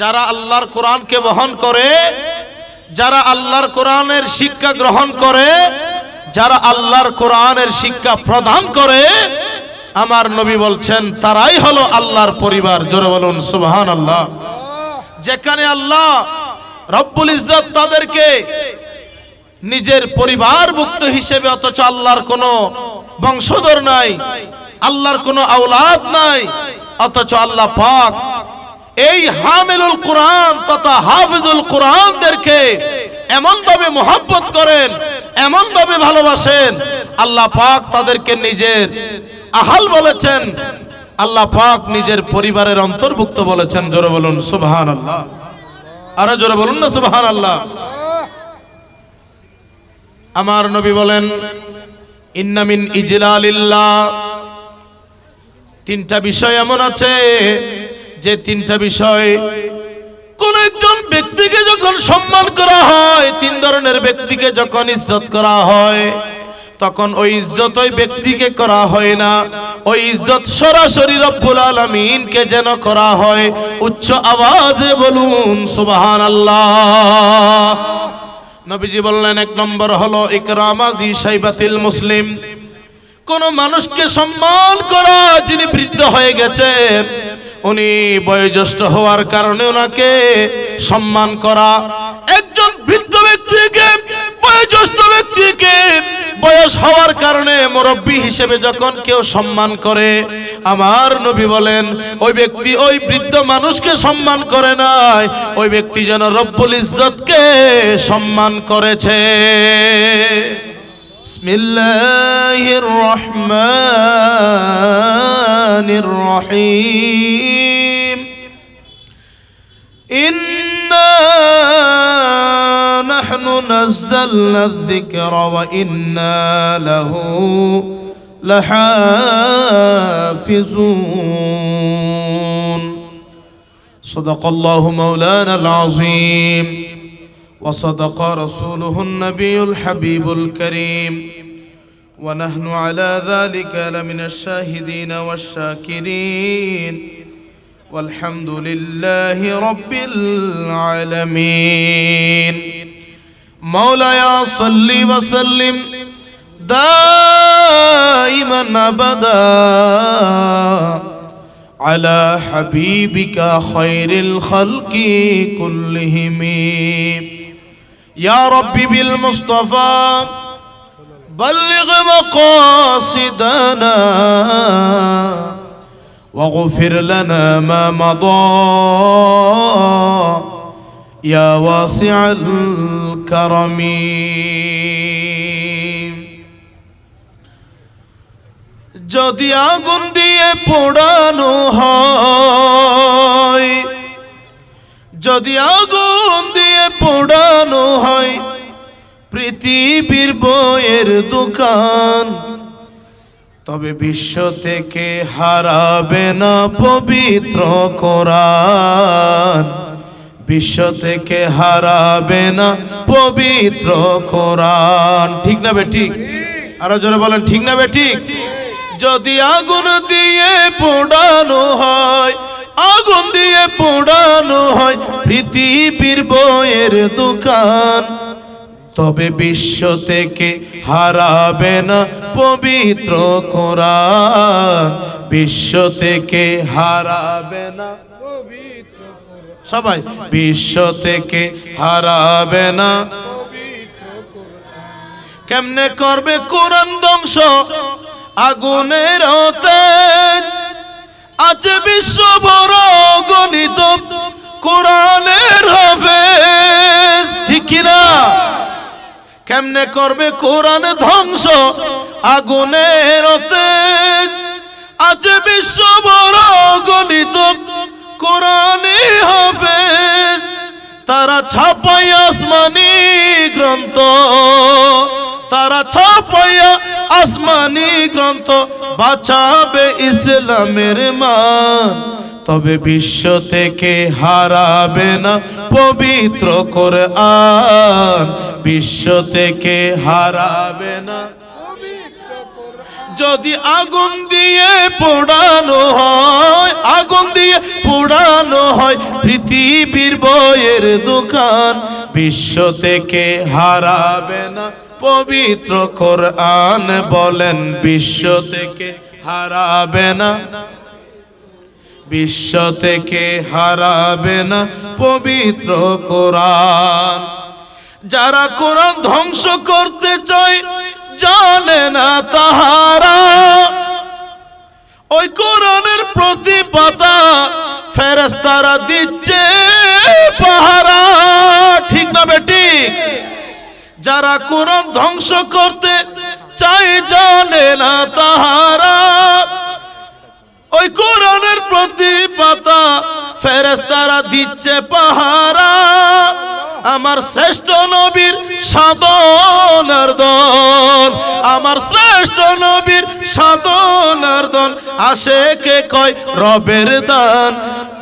যারা আল্লাহর কোরআনকে বহন করে, যারা আল্লাহর কোরআনের শিক্ষা গ্রহণ করে, যারা আল্লাহর কোরআনের শিক্ষা প্রদান করে, আমার নবী বলছেন, তারাই হলো আল্লাহর পরিবার। জোরে বলুন সুবহান আল্লাহ যেখানে আল্লাহ রব্বুল ইজ্জত তাদেরকে নিজের পরিবার পরিবারভুক্ত হিসেবে, অথচ আল্লাহর কোনো বংশধর নাই, আল্লাহর কোনো আওলাদ নাই, অথচ আল্লাহ পাক এই হামিলুল কোরআন তথা হাফিজুল কোরআনদেরকে এমন ভাবে মোহাব্বত করেন এমন ভাবে ভালোবাসেন, আল্লাহ পাক তাদেরকে নিজের আহাল বলেছেন, আল্লাহ পাক নিজের পরিবারের অন্তর্ভুক্ত বলেছেন, জোরে বলুন সুবহান আল্লাহ আরও জোরে বলুন না সুবহান আল্লাহ আমার নবী বলেন ইন্নামিন ইজলালিল্লাহ। তিনটা বিষয় এমন আছে যে তিনটা বিষয়, কোন একজন ব্যক্তিকে যখন সম্মান করা হয়, তিন ধরনের ব্যক্তিকে যখন ইজ্জত করা হয়, তখন ওই ইজ্জত ওই ব্যক্তিকে করা হয় না। ওই ইজ্জত সরাসরি রব্বুল আলমিনকে যেন করা হয়। উচ্চ আওয়াজে বলুন সুবাহান আল্লাহ নবীজি বললেন, এক নম্বর হলো ইকরামাজি সাইবাতিল মুসলিম। কোন মানুষকে সম্মান করা যিনি বৃদ্ধ হয়ে গেছেন উনি বয়োজ্যেষ্ঠ হওয়ার কারণে ওনাকে সম্মান করা একজন বৃদ্ধ ব্যক্তিকে, বয়োজ্যেষ্ঠ ব্যক্তিকে বয়স হওয়ার কারণে মুরব্বী হিসেবে যখন কেউ সম্মান করে, আমার নবী বলেন, ওই ব্যক্তি ওই বৃদ্ধ মানুষকে সম্মান করে নাই, ওই ব্যক্তি যেন রব্বুল ইজ্জতকে সম্মান করেছে। بسم الله الرحمن الرحيم. إنا نحن نزلنا الذكر وإنا له لحافظون صدق الله مولانا العظيم. وصدق رسوله النبي الحبيب الكريم. ونحن على ذلك لمن الشاهدين والشاكرين. والحمد لله رب العالمين. مولاي صل وسلم دائما أبدا على حبيبك خير الخلق كلهم. يا ربي بالمصطفى بلغ مقاصدنا واغفر لنا ما مضى يا واسع الكرم যদি আগুন দিয়ে পোড়ানো হয় যদি আগুন দিয়ে পোড়ানো হয় পৃথিবীর বইয়ের দোকান। তবে বিশ্ব থেকে হারাবে না পবিত্র কোরআন। বিশ্ব থেকে হারাবে না পবিত্র কোরআন। ঠিক না বে ঠিক? আরও জোরে বলেন, ঠিক না বে ঠিক? যদি আগুন দিয়ে পোড়ানো হয় আগুন দিয়ে পোড়ানো হয় পৃথিবীর বইয়ের দোকান। তবে বিশ্ব থেকে হারাবে না পবিত্র কোরআন। বিশ্ব থেকে হারাবে না সবাই, বিশ্ব থেকে হারাবে না কেমনে করবে কোরআন ধ্বংস? আগুনের তেজ আছে বিশ্ব বড় গণিত। কোরআনের হাফেজ, ঠিক কিনা কেমনে করবে কোরআন ধ্বংস? আগুনের তেজ। আছে বিশ্ব বড় গণিত কোরআনে হাফেজ। তারা ছাপাই আসমানি গ্রন্থ। তারা ছাপাইয়া আসমানি গ্রন্থ বাঁচাবে ইসলামের মান। তবে বিশ্ব থেকে হারাবে না পবিত্র কোরআন। বিশ্ব থেকে হারাবে না। যদি আগুন দিয়ে পোড়ানো হয়, আগুন দিয়ে পোড়ানো হয় পৃথিবীর বইয়ের দোকান। বিশ্ব থেকে হারাবে না। পবিত্র কোরআন বলেন, বিশ্ব থেকে হারাবে না। বিশ্ব থেকে হারাবে না পবিত্র কোরআন। যারা কোরআন ধ্বংস করতে চায়, জানে না তাহারা। ওই কোরআনের প্রতি পাতা ফেরেস্তারা দিচ্ছে পাহারা। ঠিক না বেটি যারা কোরআন ধ্বংস করতে চাই জানে না তাহারা। ওই কোরআনের প্রতি পাতা ফেরেস্তারা দিচ্ছে পাহারা। আমার শ্রেষ্ঠ নবীর সাধনার আমার শ্রেষ্ঠ নবীর সাধনার দল। আসে কে কয়? রবের দান।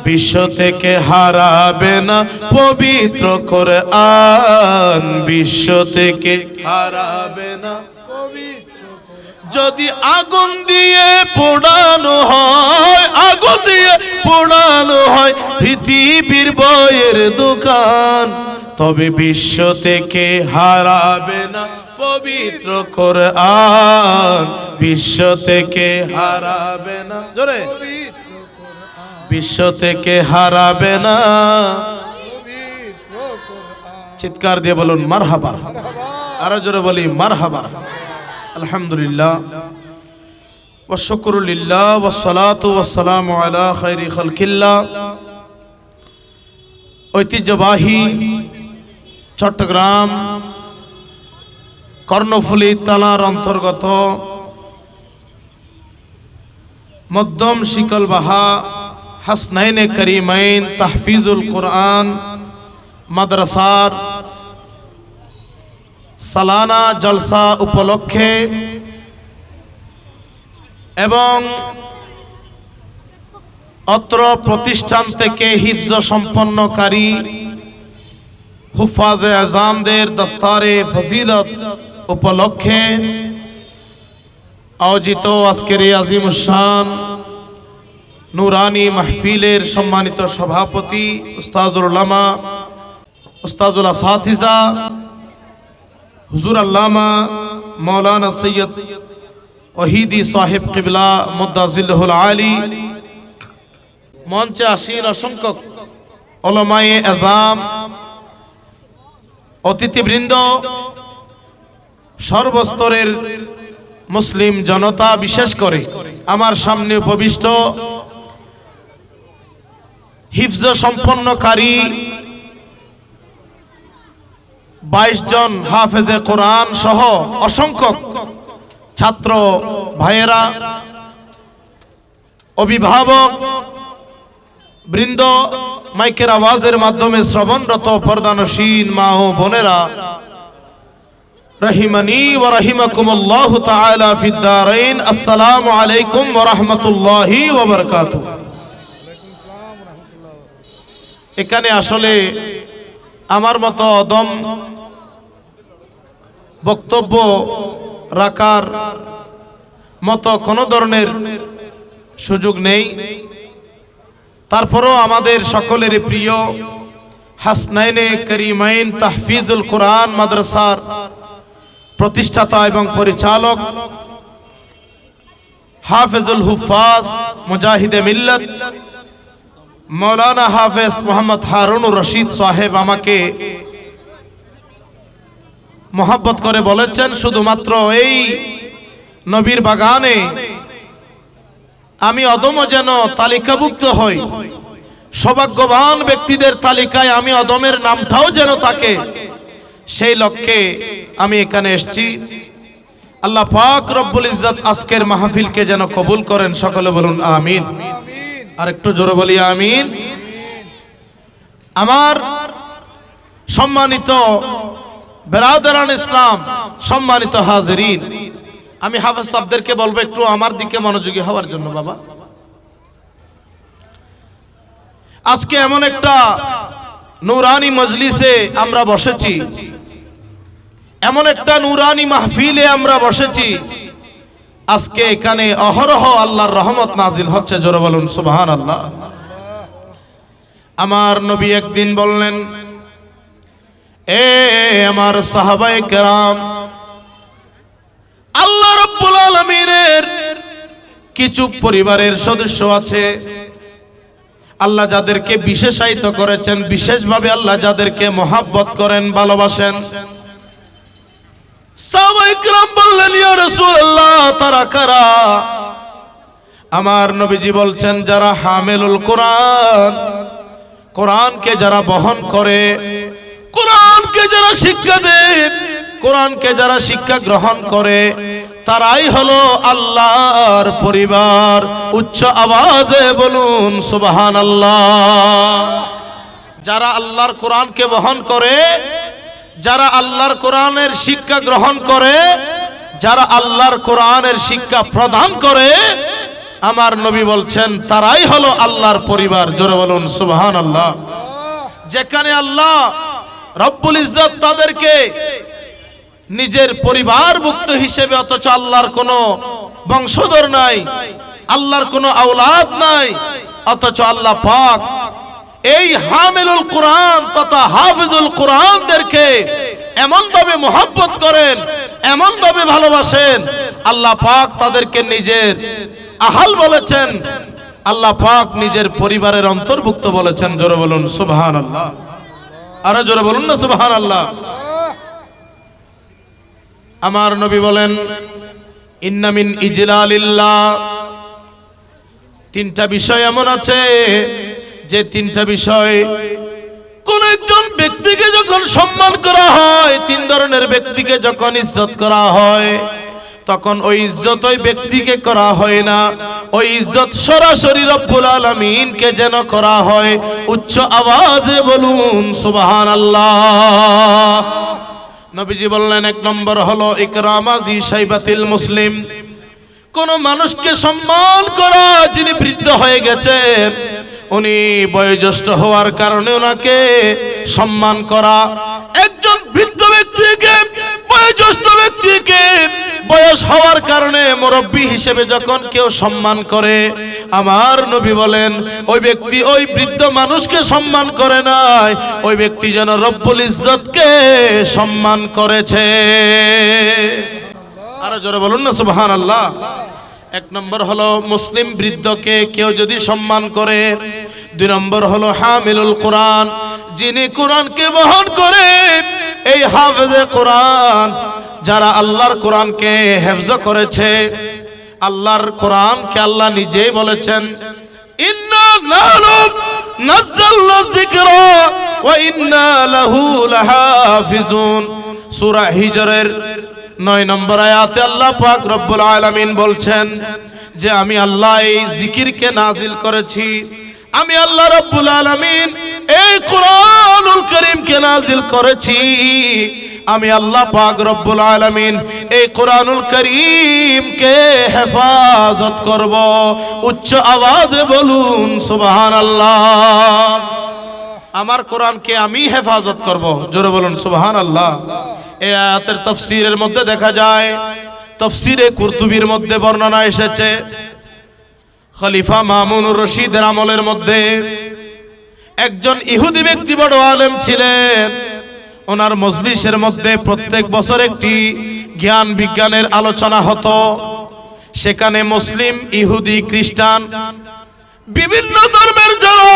বিশ্ব থেকে হারাবে না পবিত্র করে আন বিশ্ব থেকে হারাবে না যদি আগুন দিয়ে পোড়ানো হয়, আগুন দিয়ে পোড়ানো হয় পৃথিবীর বইয়ের দোকান। তবে বিশ্ব থেকে হারাবে না পবিত্র কর বিশ্ব থেকে হারাবে না। জোরে। বিশ্ব থেকে হারাবে না চিৎকার দিয়ে বলুন মার হাবা আরও জোরে বলি মার হাবা আলহামদুলিল্লাহ ওশকরুলিল্লাহ ওসলাত ওসালাম আলা খাইরি খালকিল্লা ঐতিহ্যবাহী চট্টগ্রাম, কর্ণফুলী তালার অন্তর্গত মধ্যম শিকলবাহা হাসনাইনে করিমাইন তাহফিজুল কোরআন মাদ্রাসার সালানা জলসা উপলক্ষে এবং অত্র প্রতিষ্ঠান থেকে হিফজ সম্পন্নকারী হুফাজে আজামদের দস্তারে ফজিলত উপলক্ষে আয়োজিত আজকের আজিম শান নুরানি মাহফিলের সম্মানিত সভাপতি উস্তাজুল উলামা, উস্তাজুল আসাতিজা, হুজুর আল্লামা মৌলানা সৈয়দ ওহিদি সাহেব কিবলা মুদাজিল্লাহুল আলী, মঞ্চে আসীন অসংখ্য অলমায়ে এজাম অতিথিবৃন্দ, সর্বস্তরের মুসলিম জনতা, বিশেষ করে আমার সামনে উপবিষ্ট হিফজ সম্পন্নকারী বাইশ জন হাফেজে কোরআন সহ অসংখ্য ছাত্র ভাইয়েরা, অভিভাবক বৃন্দ, মাইকের আওয়াজের মাধ্যমে শ্রবণরত পর্দানসীন মা ও বোনেরা, রহিমানি ও রহিমাকুমুল্লাহ তাআলা ফিদ দারাইন। আসসালামু আলাইকুম ওয়া রাহমাতুল্লাহি এখানে আসলে আমার মতো অদম বক্তব্য রাখার মতো কোনো ধরনের সুযোগ নেই। তারপরও আমাদের সকলের প্রিয় হাসনাইনে করিমাইন তাহফিজুল কোরআন মাদ্রাসার প্রতিষ্ঠাতা এবং পরিচালক হাফেজুল হুফাজ মুজাহিদে মিল্লত, মৌলানা হাফেজ মোহাম্মদ হারুনুর রশিদ সাহেব আমাকে মোহাব্বত করে বলেছেন, শুধুমাত্র এই নবীর বাগানে আমি অদম যেন তালিকাভুক্ত হই। সৌভাগ্যবান ব্যক্তিদের তালিকায় আমি অদমের নামটাও যেন থাকে। সেই লক্ষ্যে আমি এখানে এসেছি। আল্লাহ পাক রব্বুল ইজ্জত আজকের মাহফিলকে যেন কবুল করেন। সকলে বলুন, আমিন। আর একটু জোরে বলি, আমিন। আমার সম্মানিত বেরাদারান ইসলাম, সম্মানিত হাজিরিন আমি হাফেজ সাহেবদেরকে বলব একটু আমার দিকে মনোযোগী হওয়ার জন্য, বাবা। আজকে এমন একটা নুরানি মজলিসে আমরা বসেছি। এমন একটা নুরানি মাহফিলে আমরা বসেছি। আজকে এখানে অহরহ আল্লাহর রহমত নাজিল হচ্ছে, জোরে বলুন সুবহান আল্লাহ আমার নবী একদিন বললেন, এ আমার সাহাবাই কেরাম, আল্লাহ রব্বুল আলমিনের কিছু পরিবারের সদস্য আছে। আল্লাহ যাদেরকে বিশেষায়িত করেছেন, বিশেষভাবে আল্লাহ যাদেরকে মহাব্বত করেন, ভালোবাসেন। আমার নবীজি বলছেন, যারা হামেলুল কোরআন, কোরআনকে যারা বহন করে, কোরআনকে যারা শিক্ষা দেয় কোরআনকে যারা শিক্ষা গ্রহণ করে তারাই হলো আল্লাহর পরিবার। উচ্চ আওয়াজে বলুন সুবহান যারা আল্লাহর কোরআনকে বহন করে, যারা আল্লাহর কোরআনের শিক্ষা গ্রহণ করে, যারা আল্লাহর কোরআনের শিক্ষা প্রদান করে, আমার নবী বলছেন, তারাই হলো আল্লাহর পরিবার। জোরে বলুন সুবহান আল্লাহ যেখানে আল্লাহ রব্বুল ইজ্জত তাদেরকে নিজের পরিবারভুক্ত হিসেবে, অথচ আল্লাহর কোনো বংশধর নাই, আল্লাহর কোনো আওলাদ নাই, অথচ আল্লাহ পাক এই হামিলুল কোরআন তথা হাফিজুল কোরআনদেরকে এমন ভাবে মোহাব্বত করেন এমন ভাবে ভালোবাসেন, আল্লাহ পাক তাদেরকে নিজের আহাল বলেছেন, আল্লাহ পাক নিজের পরিবারের অন্তর্ভুক্ত বলেছেন, জোরে বলুন সুবহান আল্লাহ আরও জোরে বলুন না সুবহান আল্লাহ আমার নবী বলেন ইন্নামিন ইজলালিল্লাহ। তিনটা বিষয় এমন আছে যে তিনটা বিষয়, কোন একজন ব্যক্তিকে যখন সম্মান করা হয়, তিন ধরনের ব্যক্তিকে যখন ইজ্জত করা হয়, তখন ওই ইজ্জত ওই ব্যক্তিকে করা হয় না। ওই ইজ্জত সরাসরি রব্বুল আলমিনকে যেন করা হয়। উচ্চ আওয়াজে বলুন সুবাহান আল্লাহ নবীজি বললেন, এক নম্বর হলো ইকরামাজি সাইবাতিল মুসলিম। কোন মানুষকে সম্মান করা যিনি বৃদ্ধ হয়ে গেছেন উনি বয়োজ্যেষ্ঠ হওয়ার কারণে ওনাকে সম্মান করা একজন বৃদ্ধ ব্যক্তিকে, বয়োজ্যেষ্ঠ ব্যক্তিকে বয়স হওয়ার কারণে মুরব্বী হিসেবে যখন কেউ সম্মান করে, আমার নবী বলেন, ওই ব্যক্তি ওই বৃদ্ধ মানুষকে সম্মান করে নাই, ওই ব্যক্তি যেন রব্বুল ইজ্জতকে সম্মান করেছে। আরও জোরে বলুন না সুবহান আল্লাহ এক নম্বর হলো মুসলিম বৃদ্ধকে কেউ যদি সম্মান করে, দুই নম্বর হলো হামিলুল কোরআন, যিনি কোরআনকে বহন করে, এই হাফেজে কোরআন যারা আল্লাহর কোরআনকে হেফজ করেছে, আল্লাহর কোরআনকে আল্লাহ নিজেই বলেছেন সূরা হিজরের নয় নম্বর আয়াতে আল্লাহ পাক রব্বুল আলামিন বলছেন যে আমি আল্লাহ এই জিকিরকে নাজিল করেছি। আমি আল্লাহ রব্বুল আলামিন এই কোরআনুল করিমকে নাজিল করেছি। আমি আল্লাহ পাক রব্বুল আলামিন এই কোরআনুল করিমকে হেফাজত করব। উচ্চ আওয়াজে বলুন, সুবহানাল্লাহ। আমার কোরআনকে আমি হেফাজত করব। জোরে বলুন সুবহান এই আয়াতের তফসিরের মধ্যে দেখা যায়, তফসিরে কুরতুবির মধ্যে বর্ণনা এসেছে, খলিফা মামুনুর রশিদের আমলের মধ্যে একজন ইহুদি ব্যক্তি বড় আলেম ছিলেন। ওনার মজলিসের মধ্যে প্রত্যেক বছর একটি জ্ঞান বিজ্ঞানের আলোচনা হতো। সেখানে মুসলিম, ইহুদি, খ্রিস্টান, বিভিন্ন ধর্মের যারা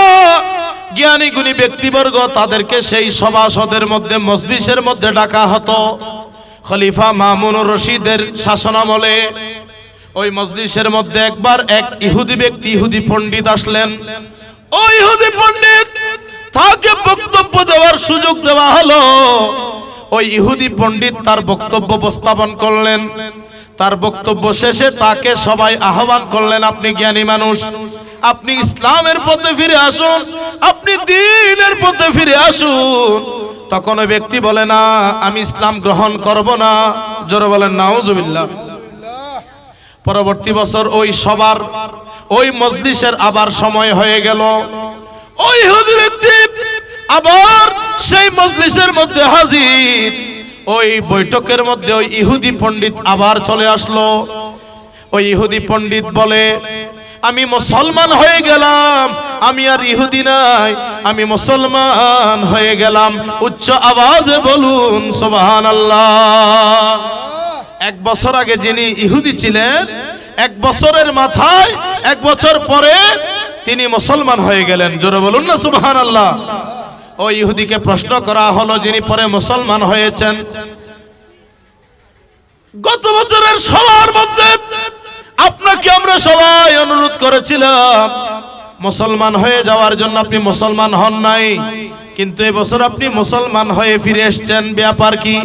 জ্ঞানী গুণী ব্যক্তিবর্গ তাদেরকে সেই সভাসদের মধ্যে মসজিদের মধ্যে ডাকা হতো। খলিফা মামুনুর রশিদের শাসনামলে ওই মসজিদের মধ্যে একবার এক ইহুদি ব্যক্তি, ইহুদি পণ্ডিত আসলেন। ওই ইহুদি পণ্ডিত, তাকে বক্তব্য দেওয়ার সুযোগ দেওয়া হলো। ওই ইহুদি পণ্ডিত তার বক্তব্য উপস্থাপন করলেন। তার বক্তব্য শেষে তাকে সবাই আহ্বান করলেন, আপনি জ্ঞানী মানুষ আপনি ইসলামের পথে ফিরে আসুন, আপনি দিনের পথে ফিরে আসুন। তখন ওই ব্যক্তি বলে, না, আমি ইসলাম গ্রহণ করব না। জোরে বলেন, নাউজুবিল্লাহ। পরবর্তী বছর ওই সবার, ওই মজলিসের আবার সময় হয়ে গেল। ওই ব্যক্তি আবার সেই মজলিসের মধ্যে হাজির। ওই বৈঠকের মধ্যে ওই ইহুদি পণ্ডিত আবার চলে আসলো। ওই ইহুদি পণ্ডিত বলে আমি মুসলমান হয়ে গেলাম, আমি আর ইহুদি নাই, আমি মুসলমান হয়ে গেলাম। উচ্চ আওয়াজে বলুন সুবহান এক বছর আগে যিনি ইহুদি ছিলেন, এক বছরের মাথায়, এক বছর পরে তিনি মুসলমান হয়ে গেলেন। জোরে বলুন না সুবহান আল্লাহ ও ইহুদিকে প্রশ্ন করা হলো, যিনি পরে মুসলমান হয়েছেন। গত বছরের সবার মধ্যে আপনাকে আমরা সবাই অনুরোধ করেছিলাম, মুসলমান হয়ে যাওয়ার জন্য আপনি মুসলমান হন নাই, কিন্তু এবছর আপনি মুসলমান হয়ে ফিরে এসেছেন। ব্যাপার কি?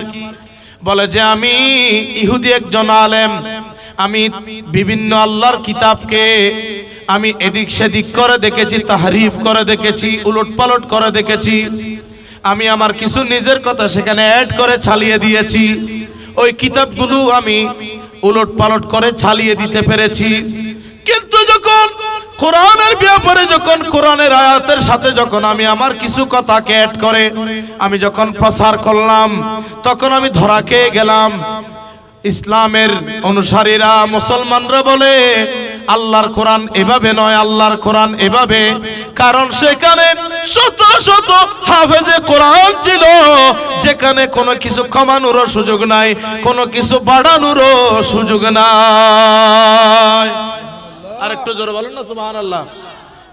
বলে যে আমি ইহুদি একজন আলেম, আমি বিভিন্ন আল্লাহর কিতাবকে আমি এদিক সেদিক করে দেখেছি, তাহারিফ করে দেখেছি উলট পালট করে দেখেছি। আমি আমার কিছু নিজের কথা সেখানে অ্যাড করে ছালিয়ে দিয়েছি। ওই কিতাবগুলো আমি উলট পালট করে ছালিয়ে দিতে পেরেছি। কিন্তু যখন কোরআনের ব্যাপারে, যখন কোরআনের আয়াতের সাথে যখন আমি আমার কিছু কথাকে অ্যাড করে, আমি যখন প্রসার করলাম, তখন আমি ধরা খেয়ে গেলাম। ইসলামের অনুসারীরা মুসলমানরা বলে, আল্লাহর কোরআন এভাবে নয়, আল্লাহর কোরআন এভাবে। কারণ সেখানে শত শত হাফেজে কোরআন ছিল, যেখানে কোনো কিছু কমানোরও সুযোগ নাই, কোনো কিছু বাড়ানোরও সুযোগ নাই। আর একটু জোরে বলেন না, সুবহানাল্লাহ।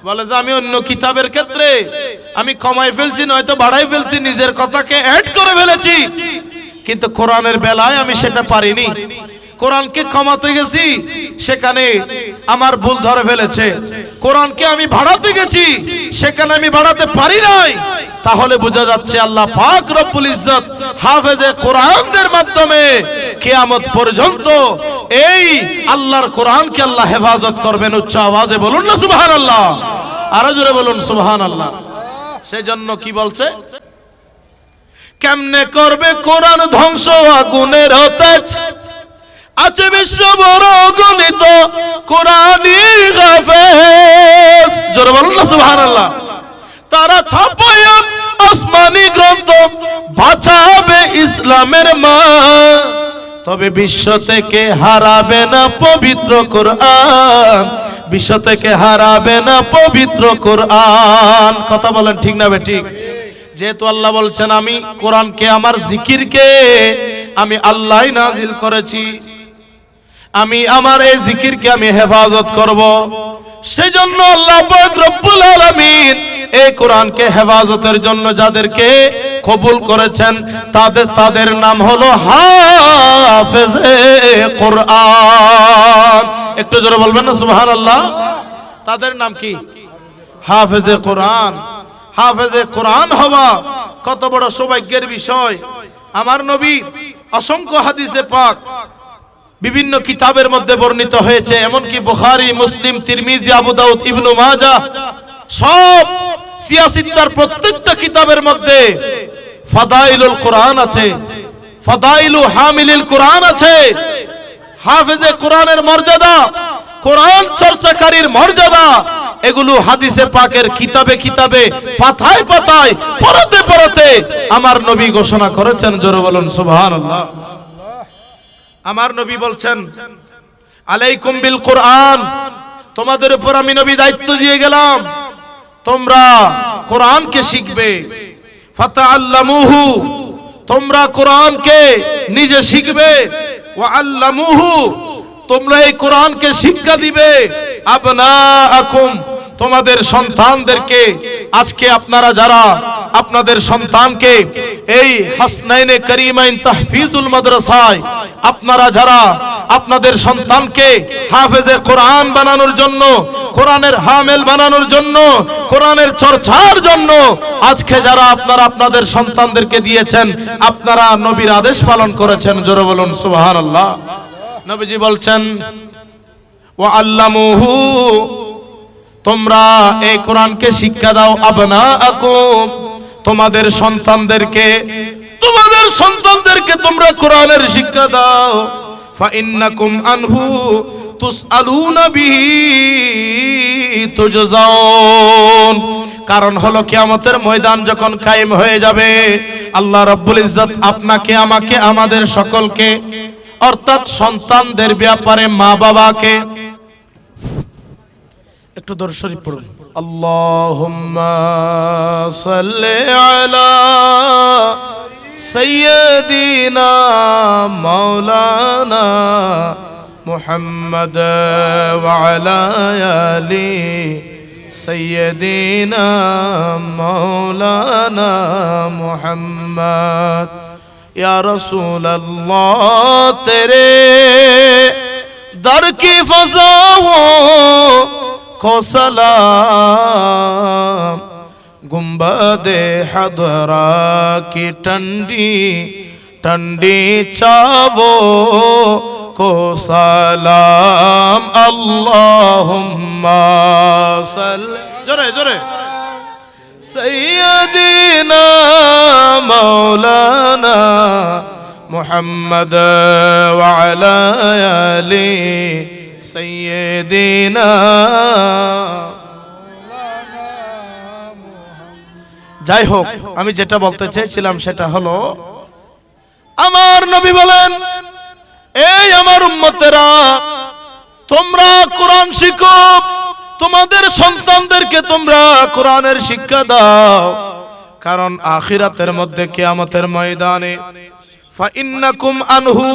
বলে যে, আমি অন্য কিতাবের ক্ষেত্রে আমি কমাই ফেলছি, নয়তো বাড়াই ফেলছি, নিজের কথাকে অ্যাড করে ফেলেছি। কিন্তু কোরআনের বেলায় আমি সেটা পারিনি। কোরআনকে কমাতে গেছি সেখানে আমার ভুল ধরে ফেলেছে। কোরআনকে আমি বাড়াতে গেছি, সেখানে আমি বাড়াতে পারি নাই। তাহলে বোঝা যাচ্ছে আল্লাহ পাক রব্বুল ইজ্জত হাফেজে কোরআনদের মাধ্যমে কিয়ামত পর্যন্ত এই আল্লাহর কোরআনকে আল্লাহ হেফাজত করবেন উচ্চ আওয়াজে বলুন না সুবহানাল্লাহ। আরও জোরে বলুন সুবহানাল্লাহ। সেই জন্য কি বলছে? কেমনে করবে কোরআন ধ্বংস আগুনের তেজ আছে বিশ্ব বড় গণিত কোরআনি জোরে বলুন না তারা ছাপায়া আসমানি গ্রন্থ বাঁচাবে ইসলামের মা। তবে বিশ্ব থেকে হারাবে না পবিত্র কোরআন। বিশ্ব থেকে হারাবে না পবিত্র কোরআন। কথা বলেন ঠিক না ঠিক যেহেতু আল্লাহ বলছেন, আমি কোরআনকে, আমার জিকিরকে, আমি আল্লাহ নাজিল করেছি। আমি আমার এই জিকিরকে আমি হেফাজত করব। সেজন্য আল্লাহ রব্বুল আলামিন এই কোরআনকে হেফাজতের জন্য যাদেরকে কবুল করেছেন, তাদের তাদের নাম হলো হাফেজে কোরআন। একটু জোরে বলবেন না, সুবহানাল্লাহ? তাদের নাম কি? হাফেজে কোরআন। হাফেজে কোরআন হওয়া কত বড় সৌভাগ্যের বিষয়। আমার নবী অসংখ্য হাদিসে পাক বিভিন্ন কিতাবের মধ্যে বর্ণিত হয়েছে, এমনকি বুখারী, মুসলিম, তিরমিজি, আবু দাউদ, ইবনু মাজাহ, সব সিয়াসিত্তার প্রত্যেকটা কিতাবের মধ্যে ফাদাইলুল কোরআন আছে, ফাদাইলু হামিলিল কোরআন আছে। হাফেজে কোরআনের মর্যাদা, কোরআন চর্চাকারীর মর্যাদা, এগুলো হাদিসে পাকের কিতাবে কিতাবে, পাতায় পাতায় পড়াতে পড়াতে আমার নবী ঘোষণা করেছেন, জোরে বলুন, সুবহানাল্লাহ। আমার নবী বলছেন, আলাইকুম বিল কোরআন। তোমাদের উপর আমি নবী দায়িত্ব দিয়ে গেলাম। তোমরা কোরআনকে শিখবে। ফাতাআল্লামুহু, তোমরা কোরআনকে নিজে শিখবে। ওয়া আল্লামুহু তোমরা এই কোরআনকে শিক্ষা দিবে। আবনাআকুম, তোমাদের সন্তানদেরকে আজকে আপনারা যারা আপনাদের সন্তানকে এই হাসনাইনে করিমাইন তাহফিজুল মাদ্রাসায় আপনারা যারা আপনাদের সন্তানকে হাফেজে কোরআন বানানোর জন্য, কোরআনের হামেল বানানোর জন্য, কোরআনের চর্চার জন্য আজকে যারা আপনারা আপনাদের সন্তানদেরকে দিয়েছেন, আপনারা নবীর আদেশ পালন করেছেন। জোরে বলুন, সুবহানাল্লাহ। নবীজি বলছেন, ওয়া আল্লামুহু তোমরা এই কোরআনকে শিক্ষা দাও আবনা আকুম তোমাদের সন্তানদেরকে তোমাদের সন্তানদেরকে তোমরা কোরআনের শিক্ষা দাও। ফা ইন্নাকুম আনহু তুসআলুনা বিহি তুজজাউন। কারণ হলো কিয়ামতের ময়দান যখন কায়েম হয়ে যাবে, আল্লাহ রাব্বুল ইজ্জত আপনাকে, আমাকে, আমাদের সকলকে, অর্থাৎ সন্তানদের ব্যাপারে মা বাবাকে একটু দর্শরী পড়ুন। আল্লাহুম্মা সাল্লি আলা সাইয়্যিদিনা মাওলানা মুহাম্মদ ওয়া আলা আলি সাইয়্যিদিনা মাওলানা মুহাম্মদ। یا رسول اللہ تیرے در کی লাখো সালাম। গুম্বাদে হাদরা কি টন্ডি টন্ডি চাবো কো সালাম। আল্লাহুম্মা সাল জোরে জোরে। سيدنا مولانا محمد وعلى سيدنا যাই হোক আমি যেটা বলতে চেয়েছিলাম সেটা হলো আমার নবী বলেন এই আমার উম্মতেরা তোমরা কোরআন শিখো তোমাদের সন্তানদেরকে তোমরা কোরআনের শিক্ষা দাও কারণ আখিরাতের মধ্যে কিয়ামতের ময়দানে ফাইন্নাকুম আনহু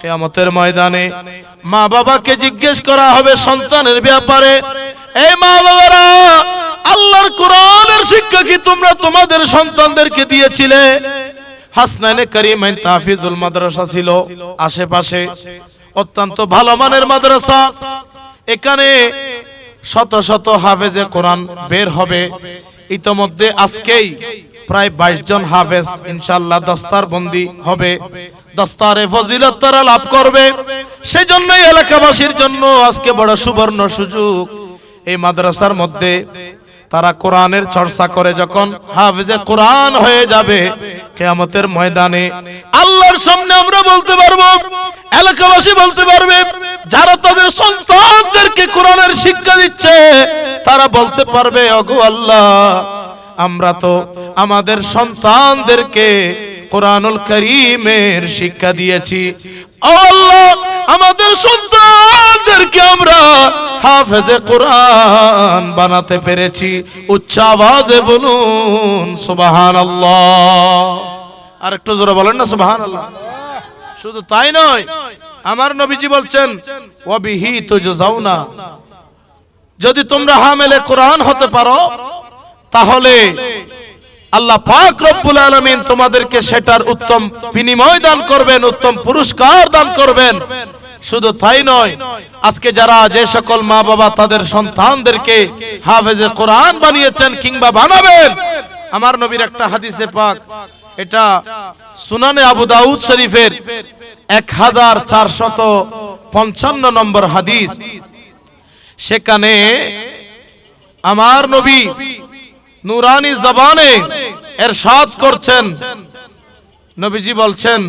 কিয়ামতের ময়দানে মা বাবাকে জিজ্ঞেস করা হবে সন্তানের ব্যাপারে এই মা বাবারা আল্লাহর কোরআনের শিক্ষা কি তোমরা তোমাদের সন্তানদেরকে দিয়েছিলে? মাদ্রাসা ছিল আশেপাশে, অত্যন্ত ভালো মানের মাদ্রাসা। এখানে শত শত হাফেজে কোরআন বের হবে। ইতোমধ্যে আজকেই প্রায় বাইশ জন হাফেজ ইনশাল্লাহ দস্তার বন্দি হবে। দস্তারে ফজিলত তারা লাভ করবে। সেই জন্যই এলাকাবাসীর জন্য আজকে বড় সুবর্ণ সুযোগ। এই মাদ্রাসার মধ্যে তারা কোরআনের চর্চা করে যখন হাফেজে কোরআন হয়ে যাবে, কেয়ামতের ময়দানে আল্লাহর সামনে আমরা বলতে পারব, এলাকাবাসী বলতে পারবে, যারা তাদের সন্তানদেরকে কোরআনের শিক্ষা দিচ্ছে, তারা বলতে পারবে, অগো আল্লাহ, আমরা তো আমাদের সন্তানদেরকে কোরআনুল করিমের শিক্ষা দিয়েছি। আল্লাহ, আমাদের সন্তানদেরকে আমরা হাফেজে কোরআন বানাতে পেরেছি। উচ্চ আওয়াজে বলুন সুবাহান আর একটু জোরে বলেন না সুবাহান শুধু তাই নয়, আমার নবীজি বলছেন, ওয়াবিহি তো যাও না যদি তোমরা হামেলে কোরআন হতে পারো, তাহলে আল্লাহ পাক রব্বুল আলামিন তোমাদেরকে সেটার উত্তম বিনিময় দান করবেন, উত্তম পুরস্কার দান করবেন। শুধু তাই নয়, আজকে যারা যে সকল মা বাবা তাদের সন্তানদেরকে হাফেজে কোরআন বানিয়েছেন কিংবা বানাবেন, আমার নবীর একটা হাদিসে পাক, এটা সুনানে আবু দাউদ শরীফের এক হাজার চারশত পঞ্চান্ন নম্বর হাদিস। সেখানে আমার নবী নুরানি জবানে এর এরশাদ করছেন, নবীজি বলছেন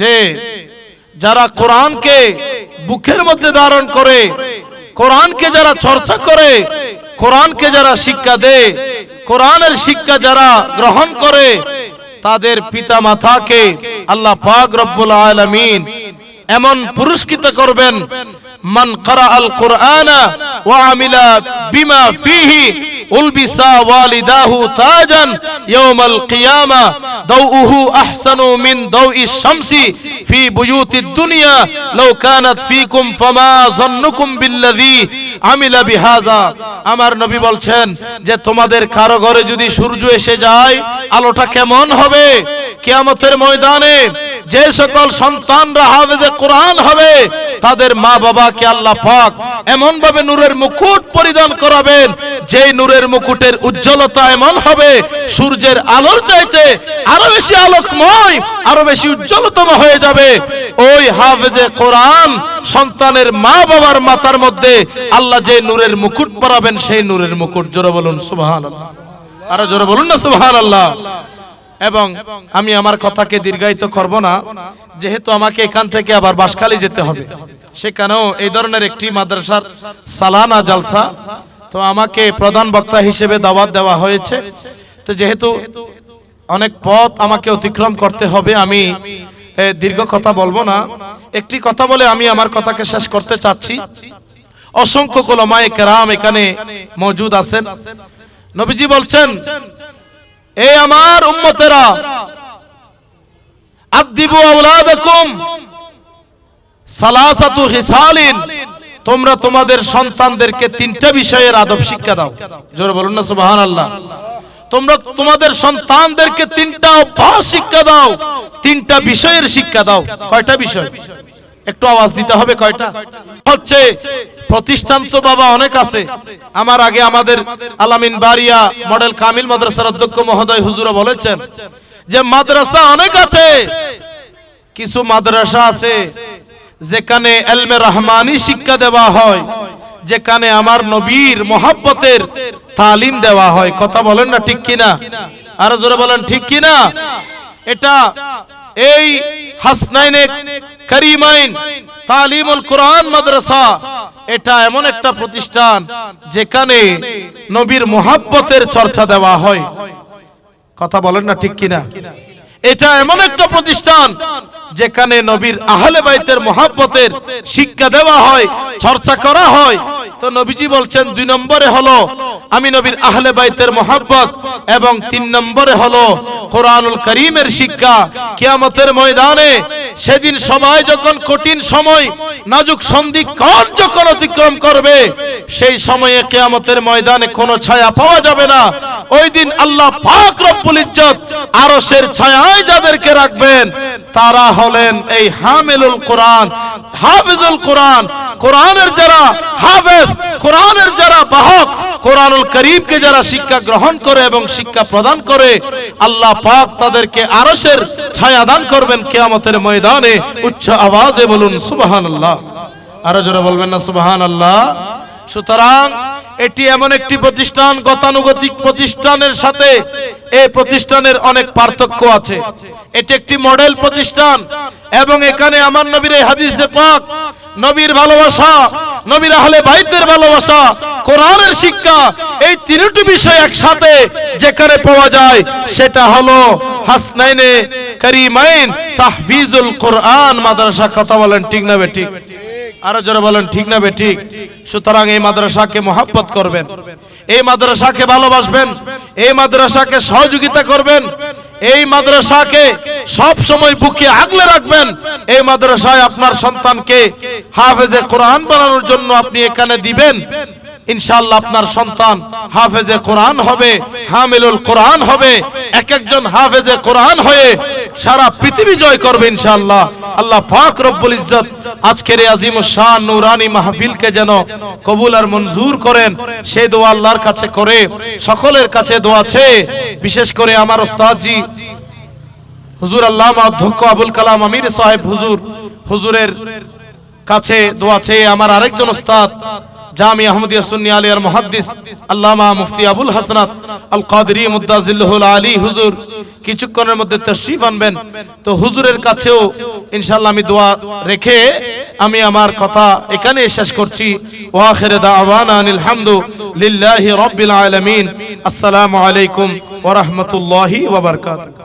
যে যারা কোরআনকে বুকের মধ্যে ধারণ করে, কোরআনকে যারা চর্চা করে, কোরআনকে যারা শিক্ষা দেয়, কোরআনের শিক্ষা যারা গ্রহণ করে, তাদের পিতা মাতাকে আল্লাহ পাক রব্বুল আলামিন এমন পুরস্কৃত করবেন, মান করা আল কোরআনা ওয়া আমিলা বিমা ফিহি উলবিসা ওয়ালিদাহু তাজান ইয়াউমাল কিয়ামা দাউহু আহসানু মিন দাউই শামসি ফি বুয়ুতিদ দুনিয়া, লাউ কানাত ফিকুম ফামা যন্নুকুম বিল্লাযী আমিলা বিহাজা আমার নবী বলছেন যে, তোমাদের কারও ঘরে যদি সূর্য এসে যায়, আলোটা কেমন হবে? কিয়ামতের ময়দানে যে সকল সন্তানরা হাফেজে কোরআন হবে, তাদের মা বাবাকে আল্লাহ পাক এমন ভাবে নূরের মুকুট পরিধান করাবেন যে নূরের মুকুটের উজ্জ্বলতা এমন হবে, সূর্যের আলোর চাইতে আরও বেশি আলোকময়, আরও বেশি উজ্জ্বলতম হয়ে যাবে। ওই হাফেজে কোরআন সন্তানের মা বাবার মাথার মধ্যে আল্লাহ যে নূরের মুকুট পরাবেন, সেই নূরের মুকুট, জোরে বলুন, সুবহানাল্লাহ। আরও জোরে বলুন না, সুবহানাল্লাহ। এবং আমি আমার কথাকে দীর্ঘায়িত করব না। যেহেতু আমাকে এখান থেকে আবার বাসখালী যেতে হবে। সেখানেও এই ধরনের একটি মাদ্রাসার সালানা জালসা। তো আমাকে প্রধান বক্তা হিসেবে দাওয়াত দেওয়া হয়েছে। তো যেহেতু অনেক পথ আমাকে অতিক্রম করতে হবে আমি দীর্ঘ কথা বলব না। একটি কথা বলে আমি আমার কথাকে শেষ করতে চাচ্ছি। অসংখ্য কোলমায় কেরাম এখানে মজুদ আছেন। নবীজি বলছেন এই আমার উম্মতেরা আদিবু সালাসাতু হিসালিন, তোমরা তোমাদের সন্তানদেরকে তিনটা বিষয়ের আদব শিক্ষা দাও। জোরে বলুন না তোমরা তোমাদের সন্তানদেরকে তিনটা অভ্যাস শিক্ষা দাও, তিনটা বিষয়ের শিক্ষা দাও। কয়টা বিষয়? একটু আওয়াজ দিতে হবে কয়টা? হচ্ছে, প্রতিষ্ঠান তো বাবা অনেক আছে। আমার আগে আমাদের আলামিন বারিয়া মডেল কামিল মাদ্রাসার অধ্যক্ষ মহোদয় হুজুরা বলেছেন যে মাদ্রাসা অনেক আছে, কিছু মাদ্রাসা আছে যেখানে এলমে রহমানি শিক্ষা দেওয়া হয়, যেখানে আমার নবীর মোহাব্বতের তালিম দেওয়া হয়। কথা বলেন না ঠিক কিনা? আরও জোরে বলেন, ঠিক কিনা? এটা এই হাসনাইনে করিমাইন তালিমুল কোরআন মাদ্রাসা, এটা এমন একটা প্রতিষ্ঠান যেখানে নবীর মোহাব্বতের চর্চা দেওয়া হয়। কথা বলেন না ঠিক কিনা? এটা এমন একটা প্রতিষ্ঠান যেখানে নবীর আহলে বাইতের মহাব্বতের শিক্ষা দেওয়া হয়, চর্চা করা হয় তো নবীজি বলছেন, দুই নম্বরে হলো আমি নবীর আহলে বাইতের মহাব্বত এবং তিন নম্বরে হলো কোরআনুল করিমের শিক্ষা। কিয়ামতের ময়দানে সেদিন সবাই যখন কঠিন সময়, নাজুক সন্ধিক্ষণ যখন অতিক্রম করবে, সেই সময়ে কিয়ামতের ময়দানে কোনো ছায়া পাওয়া যাবে না। ওই দিন আল্লাহ পাক রব্বুল ইজ্জত আরশের ছায়ায় যাদেরকে রাখবেন, তারা হলেন এই হামিলুল কোরআন, হাফিজুল কোরআন। কোরআনের যারা হাফেজ কোরআনের যারা বাহক, কোরআনুল করিমকে যারা শিক্ষা গ্রহণ করে এবং শিক্ষা প্রদান করে, আল্লাহ পাক তাদেরকে আরশের ছায়া দান করবেন কিয়ামতের ময়দানে। উচ্চ আওয়াজে বলুন, সুবহানাল্লাহ। আরও জোরে বলবেন না, সুবহানাল্লাহ। সুতরাং এটি এমন একটি প্রতিষ্ঠান, গতানুগতিক প্রতিষ্ঠানের সাথে এই প্রতিষ্ঠানের অনেক পার্থক্য আছে। এটি একটি মডেল প্রতিষ্ঠান এবং এখানে আমার নবীর হাদিসে পাক নবীর ভালোবাসা, নবীর আহলে বাইতের ভালোবাসা, কোরআনের শিক্ষা, এই তিনটি বিষয় একসাথে যেখানে পাওয়া যায়, সেটা হলো হাসনাইনে করিমাইন তাহফিজুল কোরআন মাদ্রাসা। কথা বলেন ঠিক না বেঠিক আরও জোরে বলেন ঠিক না ঠিক? সুতরাং এই মাদ্রাসাকে মহাব্বত করবেন। এই মাদ্রাসাকে ভালোবাসবেন। এই মাদ্রাসাকে সহযোগিতা করবেন। এই মাদ্রাসাকে সব সময় বুকে আগলে রাখবেন। এই মাদ্রাসায় আপনার সন্তানকে হাফেজে কোরআন বানানোর জন্য আপনি এখানে দিবেন। ইনশাল্লাহ আপনার সন্তান হাফেজে কোরআন হবে, হামিলুল কোরআন হবে, এক একজন হাফেজে কোরআন হয়ে সারা পৃথিবী জয় করবে ইনশাআল্লাহ। আল্লাহ পাক রব্বুল ইজ্জত আজকের এই আজিম শান নুরানি মাহফিলকে যেন কবুল আর মঞ্জুর করেন সেই দোয়া আল্লাহর কাছে করে, সকলের কাছে দোয়া আছে বিশেষ করে আমার ওস্তাদজি হুজুর আল্লামা অধ্যক্ষ আবুল কালাম আমির সাহেব হুজুর, হুজুরের কাছে দোয়া চেয়ে আমার আরেকজন ওস্তাদ জামি আহমদিয়া সুন্নি আলিয়ার মুহাদ্দিস আল্লামা মুফতি আবুল হাসনাত আল কাদরি মুদ্দাজিল্লাহুল আলী হুজুর। কিছুক্ষণের মধ্যে তশরিফ আনবেন। তো হুজুরের কাছেও ইনশাআল্লাহ আমি দোয়া রেখে আমি আমার কথা এখানে শেষ করছি। ওয়া আখিরে দাওয়ানা আনিল হামদু লিল্লাহি রাব্বিল আলামিন। আসসালামু আলাইকুম ওয়া রাহমাতুল্লাহি ওয়া বারাকাতুহু।